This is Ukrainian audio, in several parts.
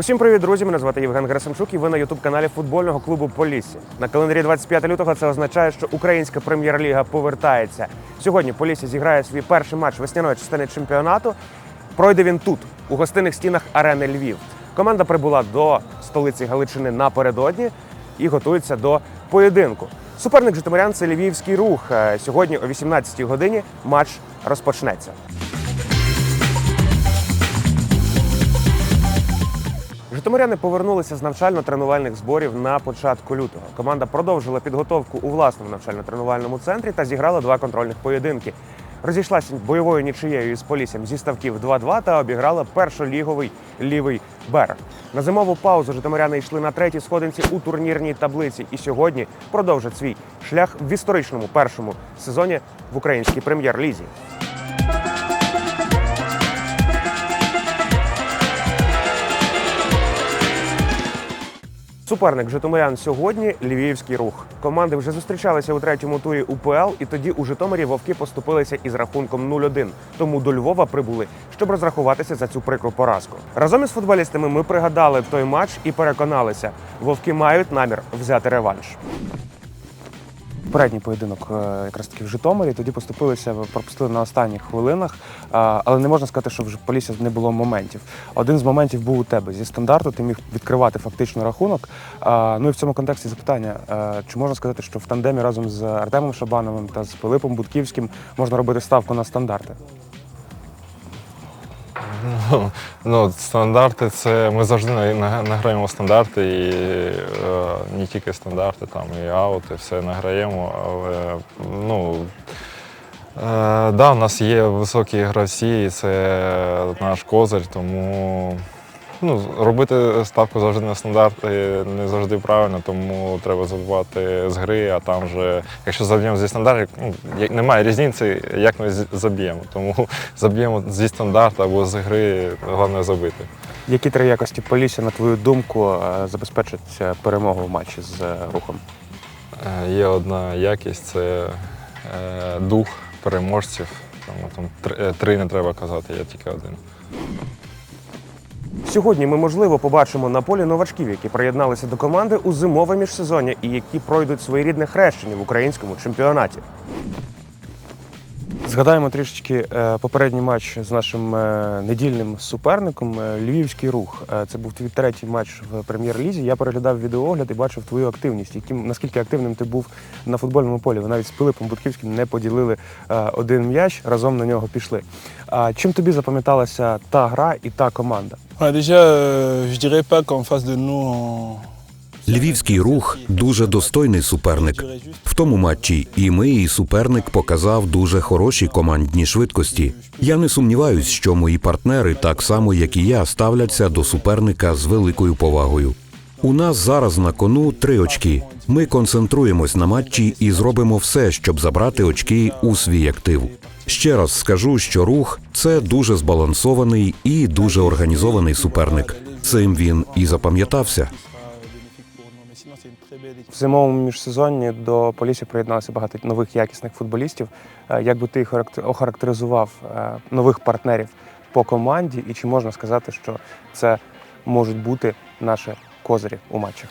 Усім привіт, друзі! Мене звати Євген Герасимчук і ви на ютуб-каналі футбольного клубу Полісся. На календарі 25 лютого це означає, що українська прем'єр-ліга повертається. Сьогодні Полісся зіграє свій перший матч весняної частини чемпіонату. Пройде він тут, у гостинних стінах арени Львів. Команда прибула до столиці Галичини напередодні і готується до поєдинку. Суперник Житомирян це львівський рух. Е, Сьогодні о 18-й годині матч розпочнеться. Житомиряни повернулися з навчально-тренувальних зборів на початку лютого. Команда продовжила підготовку у власному навчально-тренувальному центрі та зіграла два контрольних поєдинки. Розійшлася бойовою нічиєю із Поліссям зі ставків 2-2 та обіграла першоліговий лівий берег. На зимову паузу житомиряни йшли на третій сходинці у турнірній таблиці і сьогодні продовжать свій шлях в історичному першому сезоні в українській прем'єр-лізі. Суперник Житомирян сьогодні львівський рух. Команди вже зустрічалися у третьому турі УПЛ, і тоді у Житомирі вовки поступилися із рахунком 0-1. Тому до Львова прибули, щоб розрахуватися за цю прикру поразку. Разом із футболістами ми пригадали той матч і переконалися, вовки мають намір взяти реванш. Передній поєдинок е, якраз таки в Житомирі. Тоді поступилися, пропустили на останніх хвилинах. Але не можна сказати, що в Полісся не було моментів. Один з моментів був у тебе зі стандарту. Ти міг відкривати фактично рахунок. Ну і в цьому контексті запитання: чи можна сказати, що в тандемі разом з Артемом Шабановим та з Пилипом Будківським можна робити ставку на стандарти? Ну, ну, стандарти це ми завжди на- на- награємо стандарти, і не тільки стандарти, там і аути, все награємо. Але ну, е, да, у нас є високі гравці, і це наш козир, тому ну, робити ставку завжди на стандарти не завжди правильно, тому треба забувати з гри, а там вже, якщо заб'ємо зі стандартів, ну, немає різниці, як ми заб'ємо. Тому заб'ємо зі стандарту або з гри, головне забити. Які три якості Полісся, на твою думку, е, забезпечать е, перемогу в матчі з е, рухом? Є одна якість це дух переможців. Тому там три, три не треба казати, є тільки один. Сьогодні ми, можливо, побачимо на полі новачків, які приєдналися до команди у зимове міжсезоння і які пройдуть своєрідне хрещення в українському чемпіонаті. Згадаємо трішечки е, попередній матч з нашим е, недільним суперником е, Львівський рух. Це був твій третій матч в прем'єр-лізі. Я переглядав відеоогляд і бачив твою активність. Яким наскільки активним ти був на футбольному полі? Ви навіть з Пилипом Будківським не поділили один м'яч, разом на нього пішли. А чим тобі запам'яталася та гра і та команда? Déjà, je dirais pas qu'en face de nous. Львівський рух дуже достойний суперник. В тому матчі і ми, і суперник показав дуже хороші командні швидкості. Я не сумніваюсь, що мої партнери, так само як і я, ставляться до суперника з великою повагою. У нас зараз на кону три очки. Ми концентруємось на матчі і зробимо все, щоб забрати очки у свій актив. Ще раз скажу, що рух це дуже збалансований і дуже організований суперник. Цим він і запам'ятався. В зимовому міжсезонні до Полісся приєдналося багато нових якісних футболістів. Е, Як би ти характер- охарактеризував е, нових партнерів по команді, і чи можна сказати, що це можуть бути наші козирі у матчах?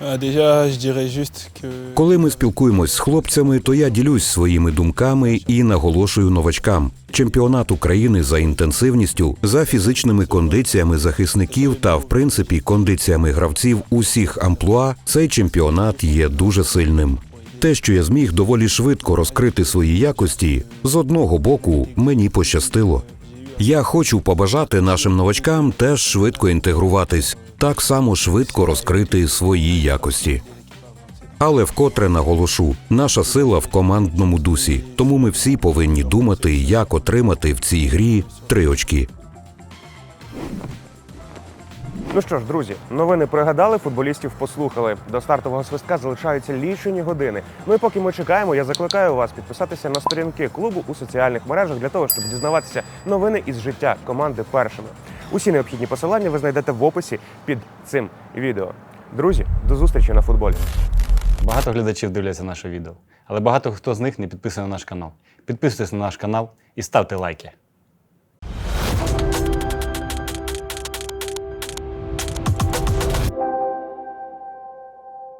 Euh. Коли ми спілкуємось з хлопцями, то я ділюсь своїми думками і наголошую новачкам. Чемпіонат України за інтенсивністю, за фізичними кондиціями захисників та, в принципі, кондиціями гравців усіх амплуа, цей чемпіонат є дуже сильним. Те, що я зміг доволі швидко розкрити свої якості, з одного боку мені пощастило. Я хочу побажати нашим новачкам теж швидко інтегруватись, так само швидко розкрити свої якості. Але вкотре наголошу, наша сила в командному дусі, тому ми всі повинні думати, як отримати в цій грі три очки. Ну що ж, друзі, новини пригадали, футболістів послухали. До стартового свистка залишаються лічені години. Ну і поки ми чекаємо, я закликаю вас підписатися на сторінки клубу у соціальних мережах для того, щоб дізнаватися новини із життя команди першими. Усі необхідні посилання ви знайдете в описі під цим відео. Друзі, до зустрічі на футболі. Багато глядачів дивляться наше відео, але багато хто з них не підписаний на наш канал. Підписуйтесь на наш канал і ставте лайки.